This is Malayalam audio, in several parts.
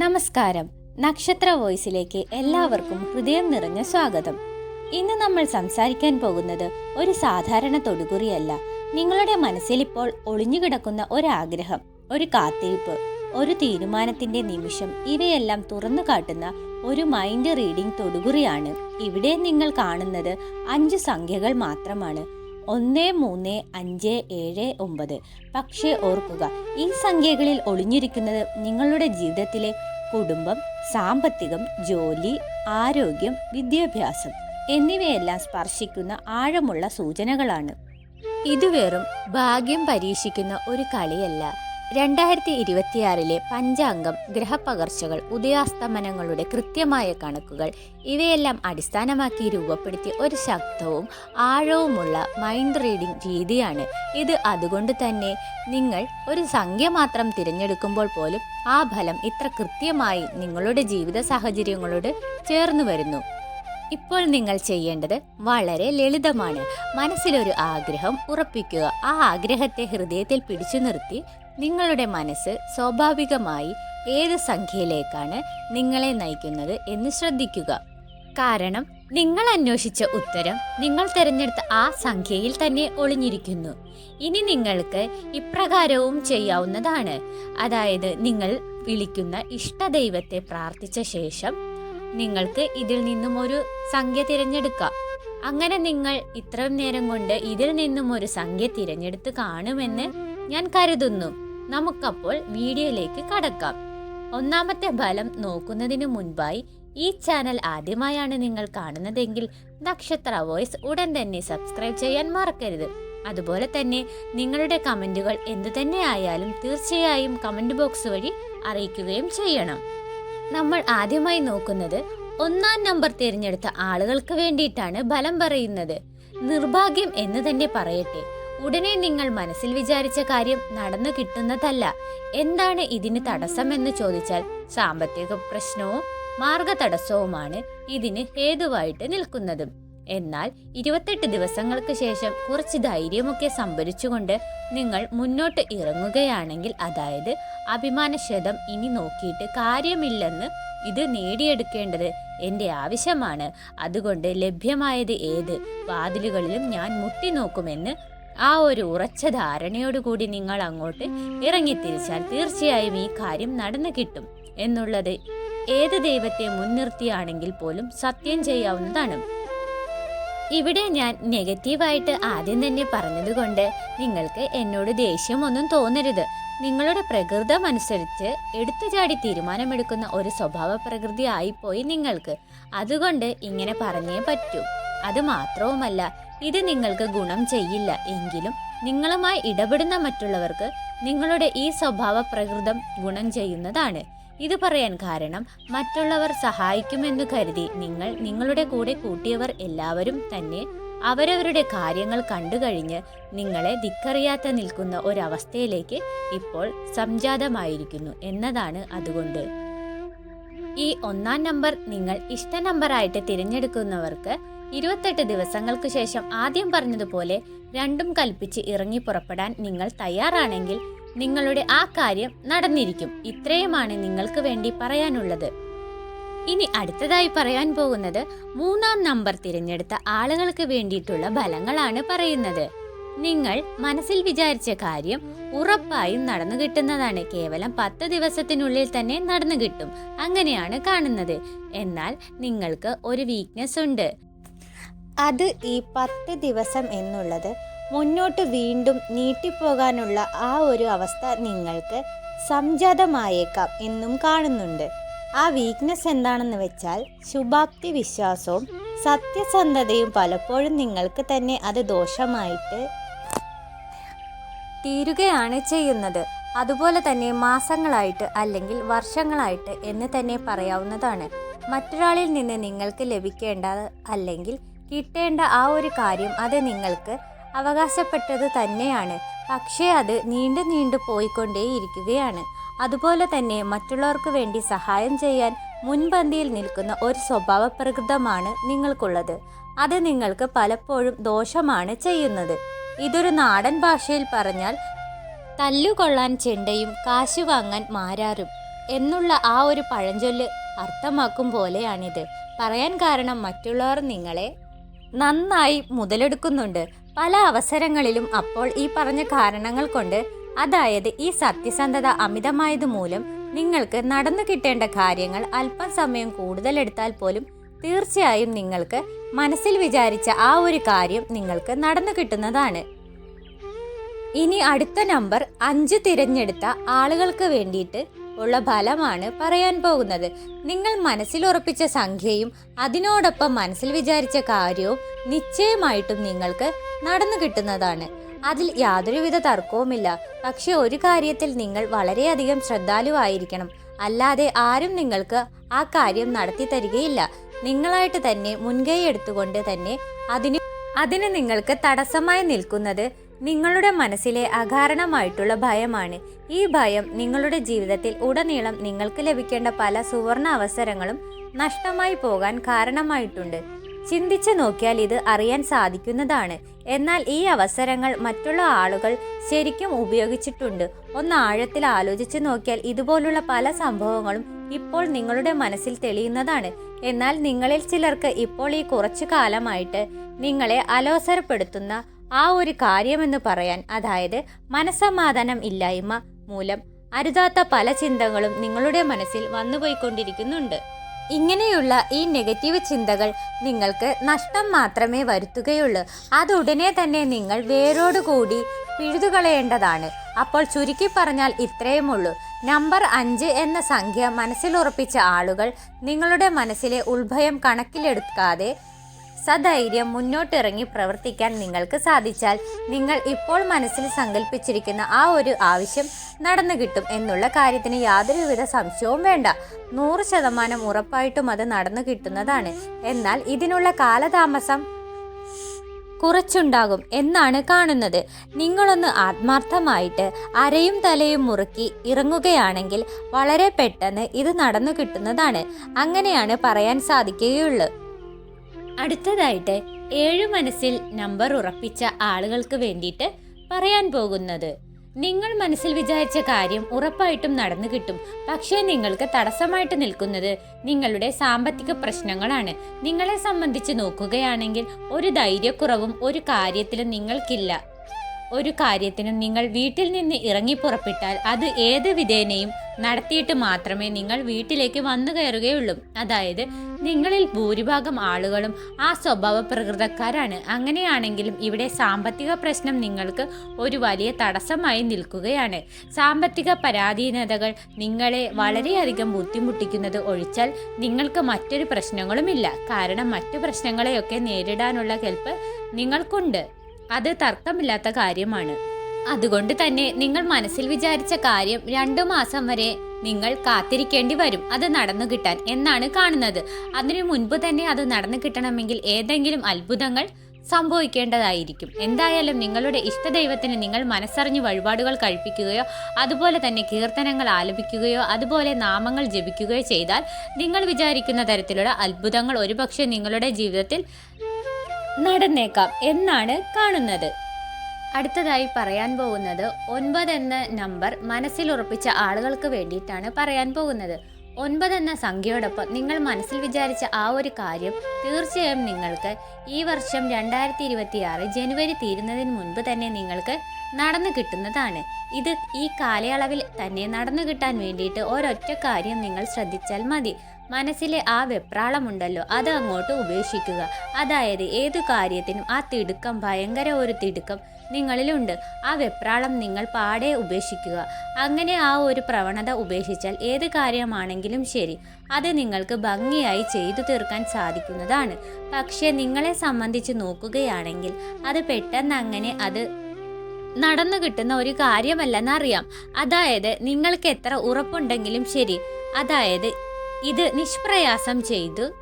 നമസ്കാരം. നക്ഷത്ര വോയിസിലേക്ക് എല്ലാവർക്കും ഹൃദയം നിറഞ്ഞ സ്വാഗതം. ഇന്ന് നമ്മൾ സംസാരിക്കാൻ പോകുന്നത് ഒരു സാധാരണ തൊടുകുറിയല്ല. നിങ്ങളുടെ മനസ്സിൽ ഇപ്പോൾ ഒളിഞ്ഞുകിടക്കുന്ന ഒരാഗ്രഹം ഒരു കാത്തിരിപ്പ് ഒരു തീരുമാനത്തിന്റെ നിമിഷം ഇവയെല്ലാം തുറന്നു കാട്ടുന്ന ഒരു മൈൻഡ് റീഡിംഗ് തൊടുകുറിയാണ്. ഇവിടെ നിങ്ങൾ കാണുന്നത് അഞ്ച് സംഖ്യകൾ മാത്രമാണ്. ഒന്ന് മൂന്ന് അഞ്ച് ഏഴ് ഒമ്പത്. പക്ഷേ ഓർക്കുക ഈ സംഖ്യകളിൽ ഒളിഞ്ഞിരിക്കുന്നത് നിങ്ങളുടെ ജീവിതത്തിലെ കുടുംബം സാമ്പത്തികം ജോലി ആരോഗ്യം വിദ്യാഭ്യാസം എന്നിവയെല്ലാം സ്പർശിക്കുന്ന ആഴമുള്ള സൂചനകളാണ്. ഇത് വെറും ഭാഗ്യം പരീക്ഷിക്കുന്ന ഒരു കളിയല്ല. രണ്ടായിരത്തി ഇരുപത്തിയാറിലെ പഞ്ചാംഗം ഗ്രഹപകർച്ചകൾ ഉദയാസ്തമനങ്ങളുടെ കൃത്യമായ കണക്കുകൾ ഇവയെല്ലാം അടിസ്ഥാനമാക്കി രൂപപ്പെടുത്തിയ ഒരു ശക്തവും ആഴവുമുള്ള മൈൻഡ് റീഡിംഗ് രീതിയാണ്. ഇത് അതുകൊണ്ട് തന്നെ നിങ്ങൾ ഒരു സംഖ്യ മാത്രം തിരഞ്ഞെടുക്കുമ്പോൾ പോലും ആ ഫലം ഇത്ര കൃത്യമായി നിങ്ങളുടെ ജീവിത സാഹചര്യങ്ങളോട് ചേർന്നു വരുന്നു. ഇപ്പോൾ നിങ്ങൾ ചെയ്യേണ്ടത് വളരെ ലളിതമാണ്. മനസ്സിലൊരു ആഗ്രഹം ഉറപ്പിക്കുക. ആ ആഗ്രഹത്തെ ഹൃദയത്തിൽ പിടിച്ചു നിർത്തി നിങ്ങളുടെ മനസ്സ് സ്വാഭാവികമായി ഏത് സംഖ്യയിലേക്കാണ് നിങ്ങളെ നയിക്കുന്നത് എന്ന് ശ്രദ്ധിക്കുക. കാരണം നിങ്ങൾ അന്വേഷിച്ച ഉത്തരം നിങ്ങൾ തിരഞ്ഞെടുത്ത ആ സംഖ്യയിൽ തന്നെ ഒളിഞ്ഞിരിക്കുന്നു. ഇനി നിങ്ങൾക്ക് ഇപ്രകാരവും ചെയ്യാവുന്നതാണ്. അതായത് നിങ്ങൾ വിളിക്കുന്ന ഇഷ്ടദൈവത്തെ പ്രാർത്ഥിച്ച ശേഷം നിങ്ങൾക്ക് ഇതിൽ നിന്നും ഒരു സംഖ്യ തിരഞ്ഞെടുക്കാം. അങ്ങനെ നിങ്ങൾ ഇത്രയും നേരം കൊണ്ട് ഇതിൽ നിന്നും ഒരു സംഖ്യ തിരഞ്ഞെടുത്ത് കാണുമെന്ന് ഞാൻ കരുതുന്നു. നമുക്കപ്പോൾ വീഡിയോയിലേക്ക് കടക്കാം. ഒന്നാമത്തെ ഫലം നോക്കുന്നതിന് മുൻപായി ഈ ചാനൽ ആദ്യമായാണ് നിങ്ങൾ കാണുന്നതെങ്കിൽ നക്ഷത്ര വോയിസ് ഉടൻ തന്നെ സബ്സ്ക്രൈബ് ചെയ്യാൻ മറക്കരുത്. അതുപോലെ തന്നെ നിങ്ങളുടെ കമന്റുകൾ എന്തു തന്നെ ആയാലും തീർച്ചയായും കമന്റ് ബോക്സ് വഴി അറിയിക്കുകയും ചെയ്യണം. നമ്മൾ ആദ്യമായി നോക്കുന്നത് ഒന്നാം നമ്പർ തിരഞ്ഞെടുത്ത ആളുകൾക്ക് വേണ്ടിയിട്ടാണ് ഫലം പറയുന്നത്. നിർഭാഗ്യം എന്ന് തന്നെ പറയട്ടെ. ഉടനെ നിങ്ങൾ മനസ്സിൽ വിചാരിച്ച കാര്യം നടന്നു കിട്ടുന്നതല്ല. എന്താണ് ഇതിന് തടസ്സമെന്ന് ചോദിച്ചാൽ സാമ്പത്തിക പ്രശ്നവും മാർഗ തടസ്സവുമാണ് ഇതിന് ഹേതുവായിട്ട് നിൽക്കുന്നത്. എന്നാൽ ഇരുപത്തെട്ട് ദിവസങ്ങൾക്ക് ശേഷം കുറച്ച് ധൈര്യമൊക്കെ സംഭരിച്ചുകൊണ്ട് നിങ്ങൾ മുന്നോട്ട് ഇറങ്ങുകയാണെങ്കിൽ അതായത് അഭിമാനക്ഷതം ഇനി നോക്കിയിട്ട് കാര്യമില്ലെന്ന് ഇത് നേടിയെടുക്കേണ്ടത് എന്റെ ആവശ്യമാണ്. അതുകൊണ്ട് ലഭ്യമായത് ഏത്? വാതിലുകളിലും ഞാൻ മുട്ടി നോക്കുമെന്ന് ആ ഒരു ഉറച്ച ധാരണയോടുകൂടി നിങ്ങൾ അങ്ങോട്ട് ഇറങ്ങിത്തിരിച്ചാൽ തീർച്ചയായും ഈ കാര്യം നടന്നു കിട്ടും എന്നുള്ളത് ഏത് ദൈവത്തെ മുൻനിർത്തിയാണെങ്കിൽ പോലും സത്യം ചെയ്യാവുന്നതാണ്. ഇവിടെ ഞാൻ നെഗറ്റീവായിട്ട് ആദ്യം തന്നെ പറഞ്ഞതുകൊണ്ട് നിങ്ങൾക്ക് എന്നോട് ദേഷ്യമൊന്നും തോന്നരുത്. നിങ്ങളുടെ പ്രകൃതം അനുസരിച്ച് എടുത്തുചാടി തീരുമാനമെടുക്കുന്ന ഒരു സ്വഭാവ പ്രകൃതി ആയിപ്പോയി നിങ്ങൾക്ക്. അതുകൊണ്ട് ഇങ്ങനെ പറഞ്ഞേ പറ്റൂ. അത് മാത്രവുമല്ല ഇത് നിങ്ങൾക്ക് ഗുണം ചെയ്യില്ല എങ്കിലും നിങ്ങളുമായി ഇടപെടുന്ന മറ്റുള്ളവർക്ക് നിങ്ങളുടെ ഈ സ്വഭാവ പ്രകൃതം ഗുണം ചെയ്യുന്നതാണ്. ഇത് പറയാൻ കാരണം മറ്റുള്ളവർ സഹായിക്കുമെന്ന് കരുതി നിങ്ങൾ നിങ്ങളുടെ കൂടെ കൂട്ടിയവർ എല്ലാവരും തന്നെ അവരവരുടെ കാര്യങ്ങൾ കണ്ടു കണ്ടുകഴിഞ്ഞ് നിങ്ങളെ ധിക്കറിയാത്ത നിൽക്കുന്ന ഒരവസ്ഥയിലേക്ക് ഇപ്പോൾ സംജാതമായിരിക്കുന്നു എന്നതാണ് അതുകൊണ്ട്. ഈ ഒന്നാം നമ്പർ നിങ്ങൾ ഇഷ്ട നമ്പറായിട്ട് തിരഞ്ഞെടുക്കുന്നവർക്ക് ഇരുപത്തെട്ട് ദിവസങ്ങൾക്ക് ശേഷം ആദ്യം പറഞ്ഞതുപോലെ രണ്ടും കൽപ്പിച്ച് ഇറങ്ങി പുറപ്പെടാൻ നിങ്ങൾ തയ്യാറാണെങ്കിൽ നിങ്ങളുടെ ആ കാര്യം നടന്നിരിക്കും. ഇത്രയുമാണ് നിങ്ങൾക്ക് വേണ്ടി പറയാനുള്ളത്. ഇനി അടുത്തതായി പറയാൻ പോകുന്നത് മൂന്നാം നമ്പർ തിരഞ്ഞെടുത്ത ആളുകൾക്ക് വേണ്ടിയിട്ടുള്ള ഫലങ്ങളാണ് പറയുന്നത്. നിങ്ങൾ മനസ്സിൽ വിചാരിച്ച കാര്യം ഉറപ്പായും നടന്നു കിട്ടുന്നതാണ്. കേവലം പത്ത് ദിവസത്തിനുള്ളിൽ തന്നെ നടന്നു കിട്ടും. അങ്ങനെയാണ് കാണുന്നത്. എന്നാൽ നിങ്ങൾക്ക് ഒരു വീക്ക്നെസ് ഉണ്ട്. അത് ഈ പത്ത് ദിവസം എന്നുള്ളത് മുന്നോട്ട് വീണ്ടും നീട്ടിപ്പോകാനുള്ള ആ ഒരു അവസ്ഥ നിങ്ങൾക്ക് സംജാതമായേക്കാം എന്നും കാണുന്നുണ്ട്. ആ വീക്ക്നെസ് എന്താണെന്ന് വെച്ചാൽ ശുഭാപ്തി വിശ്വാസവും സത്യസന്ധതയും പലപ്പോഴും നിങ്ങൾക്ക് തന്നെ അത് ദോഷമായിട്ട് തീരുകയാണ് ചെയ്യുന്നത്. അതുപോലെ തന്നെ മാസങ്ങളായിട്ട് അല്ലെങ്കിൽ വർഷങ്ങളായിട്ട് എന്ന് തന്നെ പറയാവുന്നതാണ്. മറ്റൊരാളിൽ നിന്ന് നിങ്ങൾക്ക് ലഭിക്കേണ്ട അല്ലെങ്കിൽ കിട്ടേണ്ട ആ ഒരു കാര്യം അത് നിങ്ങൾക്ക് അവകാശപ്പെട്ടത് തന്നെയാണ്. പക്ഷേ അത് നീണ്ടു നീണ്ടു പോയിക്കൊണ്ടേയിരിക്കുകയാണ്. അതുപോലെ തന്നെ മറ്റുള്ളവർക്ക് വേണ്ടി സഹായം ചെയ്യാൻ മുൻപന്തിയിൽ നിൽക്കുന്ന ഒരു സ്വഭാവ പ്രകൃതമാണ് നിങ്ങൾക്കുള്ളത്. അത് നിങ്ങൾക്ക് പലപ്പോഴും ദോഷമാണ് ചെയ്യുന്നത്. ഇതൊരു നാടൻ ഭാഷയിൽ പറഞ്ഞാൽ തല്ലുകൊള്ളാൻ ചെണ്ടയും കാശു വാങ്ങാൻ മാരാറും എന്നുള്ള ആ ഒരു പഴഞ്ചൊല്ല് അർത്ഥമാക്കും പോലെയാണിത്. പറയാൻ കാരണം മറ്റുള്ളവർ നിങ്ങളെ നന്നായി മുതലെടുക്കുന്നുണ്ട്. പല അവസരങ്ങളിലും അപ്പോൾ ഈ പറഞ്ഞ കാരണങ്ങൾ കൊണ്ട് അതായത് ഈ സത്യസന്ധത അമിതമായത് മൂലം നിങ്ങൾക്ക് നടന്നു കിട്ടേണ്ട കാര്യങ്ങൾ അല്പം സമയം കൂടുതലെടുത്താൽ പോലും തീർച്ചയായും നിങ്ങൾക്ക് മനസ്സിൽ വിചാരിച്ച ആ ഒരു കാര്യം നിങ്ങൾക്ക് നടന്നു കിട്ടുന്നതാണ്. ഇനി അടുത്ത നമ്പർ അഞ്ച് തിരഞ്ഞെടുത്ത ആളുകൾക്ക് വേണ്ടിയിട്ട് ഉള്ള ഫലമാണ് പറയാൻ പോകുന്നത്. നിങ്ങൾ മനസ്സിൽ ഉറപ്പിച്ച സംഖ്യയും അതിനോടൊപ്പം മനസ്സിൽ വിചാരിച്ച കാര്യവും നിശ്ചയമായിട്ടും നിങ്ങൾക്ക് നടന്നു കിട്ടുന്നതാണ്. അതിൽ യാതൊരുവിധ തർക്കവുമില്ല. പക്ഷെ ഒരു കാര്യത്തിൽ നിങ്ങൾ വളരെയധികം ശ്രദ്ധാലുവായിരിക്കണം. അല്ലാതെ ആരും നിങ്ങൾക്ക് ആ കാര്യം നടത്തി തരികയില്ല നിങ്ങളായിട്ട് തന്നെ മുൻകൈ എടുത്തുകൊണ്ട് തന്നെ അതിന് അതിന് നിങ്ങൾക്ക് തടസ്സമായി നിൽക്കുന്നത് നിങ്ങളുടെ മനസ്സിലെ അകാരണമായിട്ടുള്ള ഭയമാണ്. ഈ ഭയം നിങ്ങളുടെ ജീവിതത്തിൽ ഉടനീളം നിങ്ങൾക്ക് ലഭിക്കേണ്ട പല സുവർണ അവസരങ്ങളും നഷ്ടമായി പോകാൻ കാരണമായിട്ടുണ്ട്. ചിന്തിച്ചു നോക്കിയാൽ ഇത് അറിയാൻ സാധിക്കുന്നതാണ്. എന്നാൽ ഈ അവസരങ്ങൾ മറ്റുള്ള ആളുകൾ ശരിക്കും ഉപയോഗിച്ചിട്ടുണ്ട്. ഒന്ന് ആഴത്തിൽ ആലോചിച്ചു നോക്കിയാൽ ഇതുപോലുള്ള പല സംഭവങ്ങളും ഇപ്പോൾ നിങ്ങളുടെ മനസ്സിൽ തെളിയുന്നതാണ്. എന്നാൽ നിങ്ങളിൽ ചിലർക്ക് ഇപ്പോൾ ഈ കുറച്ചു കാലമായിട്ട് നിങ്ങളെ അലോസരപ്പെടുത്തുന്ന ആ ഒരു കാര്യമെന്ന് പറയാൻ അതായത് മനസമാധാനം ഇല്ലായ്മ മൂലം അരുതാത്ത പല ചിന്തകളും നിങ്ങളുടെ മനസ്സിൽ വന്നുപോയിക്കൊണ്ടിരിക്കുന്നുണ്ട്. ഇങ്ങനെയുള്ള ഈ നെഗറ്റീവ് ചിന്തകൾ നിങ്ങൾക്ക് നഷ്ടം മാത്രമേ വരുത്തുകയുള്ളൂ. അതുടനെ തന്നെ നിങ്ങൾ വേരോടുകൂടി പിഴുതുകളയേണ്ടതാണ്. അപ്പോൾ ചുരുക്കി പറഞ്ഞാൽ ഇത്രയുമുള്ളൂ. നമ്പർ അഞ്ച് എന്ന സംഖ്യ മനസ്സിലുറപ്പിച്ച ആളുകൾ നിങ്ങളുടെ മനസ്സിലെ ഉത്ഭയം കണക്കിലെടുക്കാതെ സധൈര്യം മുന്നോട്ടിറങ്ങി പ്രവർത്തിക്കാൻ നിങ്ങൾക്ക് സാധിച്ചാൽ നിങ്ങൾ ഇപ്പോൾ മനസ്സിൽ സങ്കല്പിച്ചിരിക്കുന്ന ആ ഒരു ആവശ്യം നടന്നു കിട്ടും എന്നുള്ള കാര്യത്തിന് യാതൊരുവിധ സംശയവും വേണ്ട. നൂറ് ശതമാനം ഉറപ്പായിട്ടും അത് നടന്നു കിട്ടുന്നതാണ്. എന്നാൽ ഇതിനുള്ള കാലതാമസം കുറച്ചുണ്ടാകും എന്നാണ് കാണുന്നത്. നിങ്ങളൊന്ന് ആത്മാർത്ഥമായിട്ട് അരയും തലയും മുറുക്കി ഇറങ്ങുകയാണെങ്കിൽ വളരെ പെട്ടെന്ന് ഇത് നടന്നു കിട്ടുന്നതാണ്. അങ്ങനെയാണ് പറയാൻ സാധിക്കുകയുള്ളൂ. അടുത്തതായിട്ട് ഏഴു മനസ്സിൽ നമ്പർ ഉറപ്പിച്ച ആളുകൾക്ക് വേണ്ടിയിട്ട് പറയാൻ പോകുന്നത്. നിങ്ങൾ മനസ്സിൽ വിചാരിച്ച കാര്യം ഉറപ്പായിട്ടും നടന്നു കിട്ടും. പക്ഷേ നിങ്ങൾക്ക് തടസ്സമായിട്ട് നിൽക്കുന്നത് നിങ്ങളുടെ സാമ്പത്തിക പ്രശ്നങ്ങളാണ്. നിങ്ങളെ സംബന്ധിച്ച് നോക്കുകയാണെങ്കിൽ ഒരു ധൈര്യക്കുറവും ഒരു കാര്യത്തിലും നിങ്ങൾക്കില്ല. ഒരു കാര്യത്തിനും നിങ്ങൾ വീട്ടിൽ നിന്ന് ഇറങ്ങി പുറപ്പെട്ടാൽ അത് ഏത് വിധേനയും നടത്തിയിട്ട് മാത്രമേ നിങ്ങൾ വീട്ടിലേക്ക് വന്നു കയറുകയുള്ളൂ. അതായത് നിങ്ങളിൽ ഭൂരിഭാഗം ആളുകളും ആ സ്വഭാവ പ്രകൃതക്കാരാണ് അങ്ങനെയാണെങ്കിലും ഇവിടെ സാമ്പത്തിക പ്രശ്നം നിങ്ങൾക്ക് ഒരു വലിയ തടസ്സമായി നിൽക്കുകയാണ്. സാമ്പത്തിക പരാധീനതകൾ നിങ്ങളെ വളരെയധികം ബുദ്ധിമുട്ടിക്കുന്നത് ഒഴിച്ചാൽ നിങ്ങൾക്ക് മറ്റൊരു പ്രശ്നങ്ങളുമില്ല. കാരണം മറ്റു പ്രശ്നങ്ങളെയൊക്കെ നേരിടാനുള്ള കെൽപ്പ് നിങ്ങൾക്കുണ്ട്. അത് തർക്കമില്ലാത്ത കാര്യമാണ്. അതുകൊണ്ട് തന്നെ നിങ്ങൾ മനസ്സിൽ വിചാരിച്ച കാര്യം രണ്ടു മാസം വരെ നിങ്ങൾ കാത്തിരിക്കേണ്ടി വരും. അത് നടന്നു കിട്ടാൻ എന്നാണ് കാണുന്നത്. അതിനു മുൻപ് തന്നെ അത് നടന്നു കിട്ടണമെങ്കിൽ ഏതെങ്കിലും അത്ഭുതങ്ങൾ സംഭവിക്കേണ്ടതായിരിക്കും. എന്തായാലും നിങ്ങളുടെ ഇഷ്ടദൈവത്തിന് നിങ്ങൾ മനസ്സറിഞ്ഞ് വഴിപാടുകൾ കഴിപ്പിക്കുകയോ അതുപോലെ തന്നെ കീർത്തനങ്ങൾ ആലപിക്കുകയോ അതുപോലെ നാമങ്ങൾ ജപിക്കുകയോ ചെയ്താൽ നിങ്ങൾ വിചാരിക്കുന്ന തരത്തിലുള്ള അത്ഭുതങ്ങൾ ഒരുപക്ഷെ നിങ്ങളുടെ ജീവിതത്തിൽ നടന്നേക്കാം എന്നാണ് കാണുന്നത്. അടുത്തതായി പറയാൻ പോകുന്നത് ഒൻപത് എന്ന നമ്പർ മനസ്സിൽ ഉറപ്പിച്ച ആളുകൾക്ക് വേണ്ടിയിട്ടാണ് പറയാൻ പോകുന്നത്. ഒൻപത് എന്ന സംഖ്യയോടൊപ്പം നിങ്ങൾ മനസ്സിൽ വിചാരിച്ച ആ ഒരു കാര്യം തീർച്ചയായും നിങ്ങൾക്ക് ഈ വർഷം രണ്ടായിരത്തി ഇരുപത്തി ആറ് ജനുവരി തീരുന്നതിന് മുൻപ് തന്നെ നിങ്ങൾക്ക് നടന്നു കിട്ടുന്നതാണ്. ഇത് ഈ കാലയളവിൽ തന്നെ നടന്നു കിട്ടാൻ വേണ്ടിയിട്ട് ഒരൊറ്റ കാര്യം നിങ്ങൾ ശ്രദ്ധിച്ചാൽ മതി. മനസ്സിലെ ആ വെപ്രാളമുണ്ടല്ലോ അത് അങ്ങോട്ട് ഉപേക്ഷിക്കുക. അതായത് ഏതു കാര്യത്തിനും ആ തിടുക്കം ഭയങ്കര ഒരു തിടുക്കം നിങ്ങളിലുണ്ട്. ആ വെപ്രാളം നിങ്ങൾ പാടെ ഉപേക്ഷിക്കുക. അങ്ങനെ ആ ഒരു പ്രവണത ഉപേക്ഷിച്ചാൽ ഏത് കാര്യമാണെങ്കിലും ശരി അത് നിങ്ങൾക്ക് ഭംഗിയായി ചെയ്തു തീർക്കാൻ സാധിക്കുന്നതാണ്. പക്ഷേ നിങ്ങളെ സംബന്ധിച്ച് നോക്കുകയാണെങ്കിൽ അത് പെട്ടെന്ന് അങ്ങനെ അത് നടന്നു കിട്ടുന്ന ഒരു കാര്യമല്ലെന്നറിയാം. അതായത് നിങ്ങൾക്ക് എത്ര ഉറപ്പുണ്ടെങ്കിലും ശരി അതായത് ഇത് നിഷ്പ്രയാസം ചെയ്തു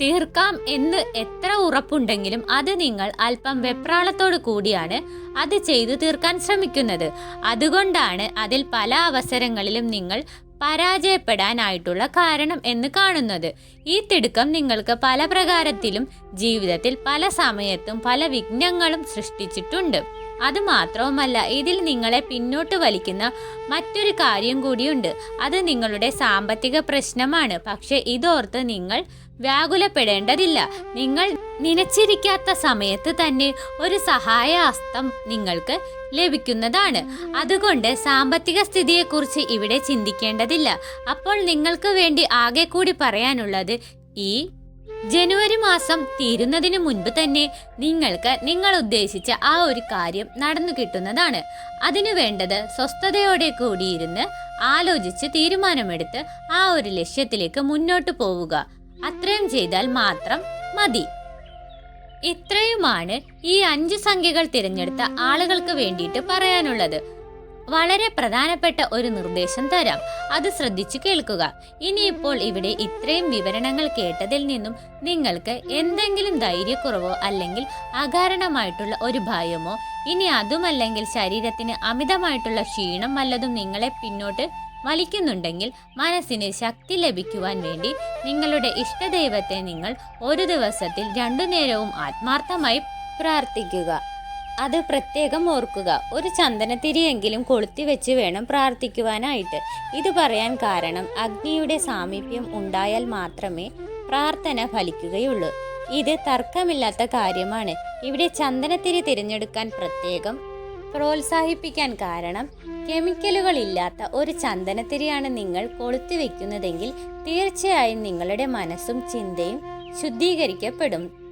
തീർക്കാം എന്ന് എത്ര ഉറപ്പുണ്ടെങ്കിലും അത് നിങ്ങൾ അല്പം വെപ്രാളത്തോടു കൂടിയാണ് അത് ചെയ്തു തീർക്കാൻ ശ്രമിക്കുന്നത്. അതുകൊണ്ടാണ് അതിൽ പല അവസരങ്ങളിലും നിങ്ങൾ പരാജയപ്പെടാനായിട്ടുള്ള കാരണം എന്ന് കാണുന്നത്. ഈ തിടുക്കം നിങ്ങൾക്ക് പല പ്രകാരത്തിലും ജീവിതത്തിൽ പല സമയത്തും പല വിഘ്നങ്ങളും സൃഷ്ടിച്ചിട്ടുണ്ട്. അത് മാത്രവുമല്ല ഇതിൽ നിങ്ങളെ പിന്നോട്ട് വലിക്കുന്ന മറ്റൊരു കാര്യം കൂടിയുണ്ട്. അത് നിങ്ങളുടെ സാമ്പത്തിക പ്രശ്നമാണ്. പക്ഷെ ഇതോർത്ത് നിങ്ങൾ വ്യാകുലപ്പെടേണ്ടതില്ല. നിങ്ങൾ നനച്ചിരിക്കാത്ത സമയത്ത് തന്നെ ഒരു സഹായ ഹസ്തം നിങ്ങൾക്ക് ലഭിക്കുന്നതാണ്. അതുകൊണ്ട് സാമ്പത്തിക സ്ഥിതിയെക്കുറിച്ച് ഇവിടെ ചിന്തിക്കേണ്ടതില്ല. അപ്പോൾ നിങ്ങൾക്ക് വേണ്ടി ആകെ കൂടി പറയാനുള്ളത് ഈ ജനുവരി മാസം തീരുന്നതിന് മുൻപ് തന്നെ നിങ്ങൾക്ക് നിങ്ങൾ ഉദ്ദേശിച്ച ആ ഒരു കാര്യം നടന്നു കിട്ടുന്നതാണ്. അതിനു വേണ്ടത് സ്വസ്ഥതയോടെ കൂടിയിരുന്ന് ആലോചിച്ച് തീരുമാനമെടുത്ത് ആ ഒരു ലക്ഷ്യത്തിലേക്ക് മുന്നോട്ട് പോവുക. അത്രയും ചെയ്താൽ മാത്രം മതി. ഇത്രയുമാണ് ഈ അഞ്ച് സംഖ്യകൾ തിരഞ്ഞെടുത്ത ആളുകൾക്ക് വേണ്ടിയിട്ട് പറയാനുള്ളത്. വളരെ പ്രധാനപ്പെട്ട ഒരു നിർദ്ദേശം തരാം. അത് ശ്രദ്ധിച്ചു കേൾക്കുക. ഇനിയിപ്പോൾ ഇവിടെ ഇത്രയും വിവരണങ്ങൾ കേട്ടതിൽ നിന്നും നിങ്ങൾക്ക് എന്തെങ്കിലും ധൈര്യക്കുറവോ അല്ലെങ്കിൽ അകാരണമായിട്ടുള്ള ഒരു ഭയമോ ഇനി അതുമല്ലെങ്കിൽ ശരീരത്തിന് അമിതമായിട്ടുള്ള ക്ഷീണം വല്ലതും നിങ്ങളെ പിന്നോട്ട് വലിക്കുന്നുണ്ടെങ്കിൽ മനസ്സിന് ശക്തി ലഭിക്കുവാൻ വേണ്ടി നിങ്ങളുടെ ഇഷ്ടദൈവത്തെ നിങ്ങൾ ഒരു ദിവസത്തിൽ രണ്ടു നേരവും ആത്മാർത്ഥമായി പ്രാർത്ഥിക്കുക. അത് പ്രത്യേകം ഓർക്കുക. ഒരു ചന്ദനത്തിരിയെങ്കിലും കൊളുത്തി വെച്ച് വേണം പ്രാർത്ഥിക്കുവാനായിട്ട്. ഇത് പറയാൻ കാരണം അഗ്നിയുടെ സാമീപ്യം ഉണ്ടായാൽ മാത്രമേ പ്രാർത്ഥന ഫലിക്കുകയുള്ളൂ. ഇത് തർക്കമില്ലാത്ത കാര്യമാണ്. ഇവിടെ ചന്ദനത്തിരി തിരഞ്ഞെടുക്കാൻ പ്രത്യേകം പ്രോത്സാഹിപ്പിക്കാൻ കാരണം കെമിക്കലുകൾ ഇല്ലാത്ത ഒരു ചന്ദനത്തിരിയാണ് നിങ്ങൾ കൊളുത്തി വെക്കുന്നതെങ്കിൽ തീർച്ചയായും നിങ്ങളുടെ മനസ്സും ചിന്തയും ശുദ്ധീകരിക്കപ്പെടും.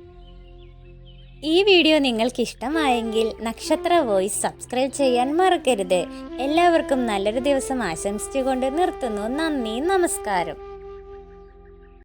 ഈ വീഡിയോ നിങ്ങൾക്ക് ഇഷ്ടമായെങ്കിൽ നക്ഷത്ര വോയിസ് സബ്സ്ക്രൈബ് ചെയ്യാൻ മറക്കരുത്. എല്ലാവർക്കും നല്ലൊരു ദിവസം ആശംസിച്ചുകൊണ്ട് നിർത്തുന്നു. നന്ദി നമസ്കാരം.